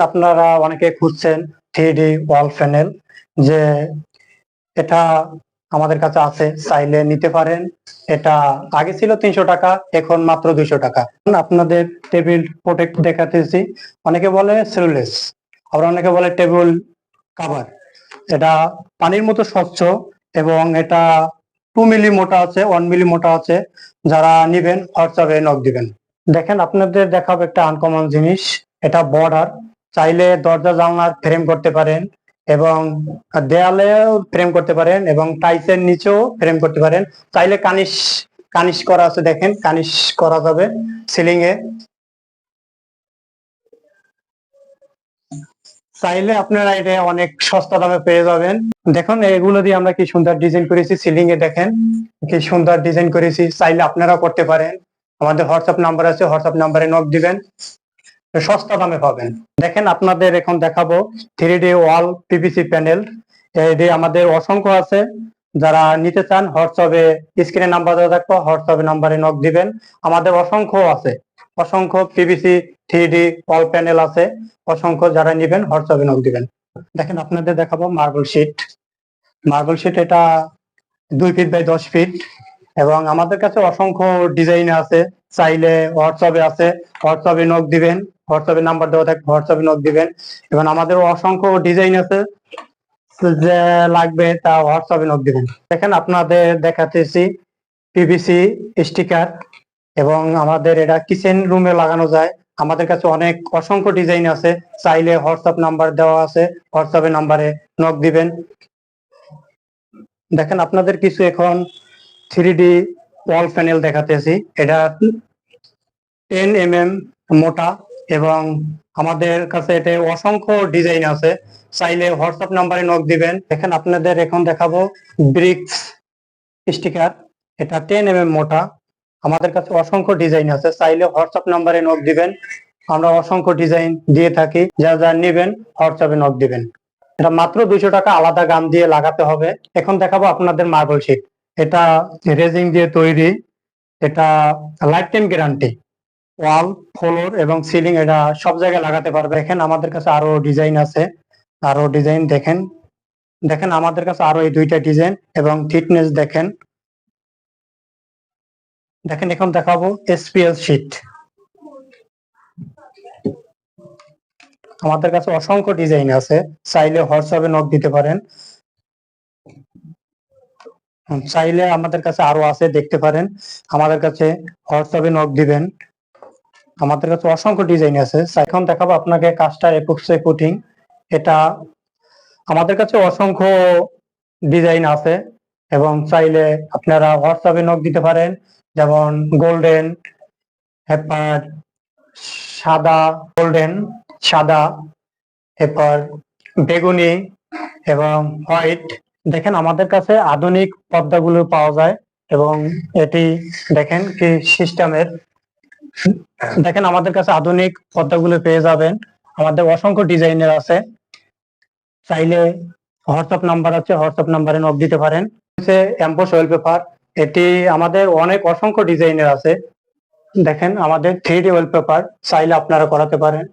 আপনারা অনেকে খুঁজছেন থ্রি ওয়াল প্যানেল যে এটা আমাদের কাছে আছে, চাইলে নিতে পারেন। এটা আগে ছিল তিনশো টাকা, এখন মাত্র দুইশো টাকা। আপনাদের টেবিল প্রোটেক্ট দেখাতেছি। অনেকে বলে সেলুলেস আবার অনেকে বলে টেবিল কাভার এটা পানির মতো স্বচ্ছ এবং এটা টু মিলি মোটা আছে ওয়ান মিলি মোটা আছে। যারা নিবেন, হোয়াটসঅ্যাপে নক দিবেন। দেখেন, আপনাদের দেখাবো একটা আনকমন জিনিস। এটা বর্ডার চাইলে দরজা জানলার ফ্রেম করতে পারেন এবং দেয়ালেও ফ্রেম করতে পারেন এবং টাইসের নিচেও ফ্রেম করতে পারেন। চাইলে কানিশ কানিশ করা আছে দেখেন, কানিশ করা যাবে সিলিং এ চাইলে আপনারা এটা অনেক সস্তা দামে পেয়ে যাবেন। দেখুন, এগুলো দিয়ে আমরা কি সুন্দর ডিজাইন করেছি সিলিং এ দেখেন, কি সুন্দর ডিজাইন করেছি। চাইলে আপনারা করতে পারেন। আমাদের হোয়াটসঅ্যাপ নাম্বার আছে, হোয়াটসঅ্যাপ নাম্বারে নক দিবেন। সস্তা দামে পাবেন। দেখেন আপনাদের এখন দেখাবো three D wall PVC panel এটি আমাদের অসংখ্য আছে। যারা নিতে চান, হোয়াটসঅ্যাপে স্ক্রিনে নাম্বার দেওয়া থাকব, হোয়াটসঅ্যাপে নাম্বারে নক দিবেন। আমাদের অসংখ্য আছে। অসংখ্য PVC three D wall panel আছে। অসংখ্য যারা নিবেন, হোয়াটসঅ্যাপে নক দিবেন। দেখেন আপনাদের দেখাবো মার্বেল শিট মার্বেল শিট এটা দুই ফিট বাই দশ ফিট এবং আমাদের কাছে অসংখ্য ডিজাইন আছে। চাইলে হোয়াটসঅ্যাপে আছে হোয়াটসঅ্যাপে নক দিবেন হোয়াটসঅ্যাপে নাম্বার দেওয়া থাকবে হোয়াটসঅ্যাপে নক দিবেন। এবং আমাদের অসংখ্য ডিজাইন আছে যে লাগবে, তা হোয়াটসঅ্যাপে নক দিবেন। দেখেন, আপনাদের দেখাতেছি পিভিসি স্টিকার এবং আমাদের এটা কিচেন রুমে লাগানো যায়। আমাদের কাছে অনেক অসংখ্য ডিজাইন আছে। চাইলে হোয়াটসঅ্যাপ নাম্বার দেওয়া আছে হোয়াটসঅ্যাপে নাম্বারে নক দিবেন। দেখেন, আপনাদের কিছু এখন থ্রি ডি ওয়াল প্যানেল দেখাতেছি। এটা টেন এম এম মোটা এবং আমাদের কাছে এতে অসংখ্য ডিজাইন আছে। চাইলে হোয়াটসঅ্যাপ নাম্বারে নক দিবেন। দেখেন আপনাদের এখন দেখাবো ব্রিক্স স্টিকার এটা টেন এম এম মোটা। আমাদের কাছে অসংখ্য ডিজাইন আছে। চাইলে হোয়াটসঅ্যাপ নাম্বারে নক দিবেন। আমরা অসংখ্য ডিজাইন দিয়ে থাকি। যা যা নেবেন হোয়াটসঅ্যাপে নক দিবেন। এটা মাত্র দুইশো টাকা আলাদা গাম দিয়ে লাগাতে হবে। এখন দেখাবো আপনাদের মার্বেল শিট এটা রেজিং দিয়ে তৈরি, এটা life time guarantee. Wall, floor এবং সিলিং এটা সব জায়গায় লাগাতে পারবে। দেখেন আমাদের কাছে আরও ডিজাইন আছে। আরও ডিজাইন দেখেন। দেখেন আমাদের কাছে আরও এই দুইটা ডিজাইন এবং থিকনেস দেখেন। দেখেন এখন দেখাবো এসপিএল শিট। আমাদের কাছে অসংখ্য ডিজাইন আছে। চাইলে হোয়াটসঅ্যাপে নক দিতে পারেন। চাইলে আমাদের কাছে আরও আছে, দেখতে পারেন। আমাদের কাছে হোয়াটসঅ্যাপে নক দিবেন। আমাদের কাছে অসংখ্য ডিজাইন আছে। এখন দেখাবো আপনাকে কাস্টার এপক্সে পুটিং এটা আমাদের কাছে অসংখ্য ডিজাইন আছে এবং চাইলে আপনারা হোয়াটসঅ্যাপে নক দিতে পারেন। যেমন গোল্ডেন এরপর সাদা গোল্ডেন সাদা, এরপর বেগুনি এবং হোয়াইট দেখেন আমাদের কাছে আধুনিক পর্দাগুলো পাওয়া যায় এবং এটি দেখেন কি সিস্টেমের। দেখেন আমাদের কাছে আধুনিক পর্দাগুলো পেয়ে যাবেন। আমাদের অসংখ্য ডিজাইনের আছে। চাইলে হোয়াটসঅ্যাপ নাম্বার আছে, হোয়াটসঅ্যাপ নাম্বারে নক দিতে পারেন। Emboss oil paper. এটি আমাদের অনেক অসংখ্য ডিজাইনের আছে। দেখেন আমাদের থ্রি ডি ওয়েল পেপার চাইলে আপনারা করাতে পারেন।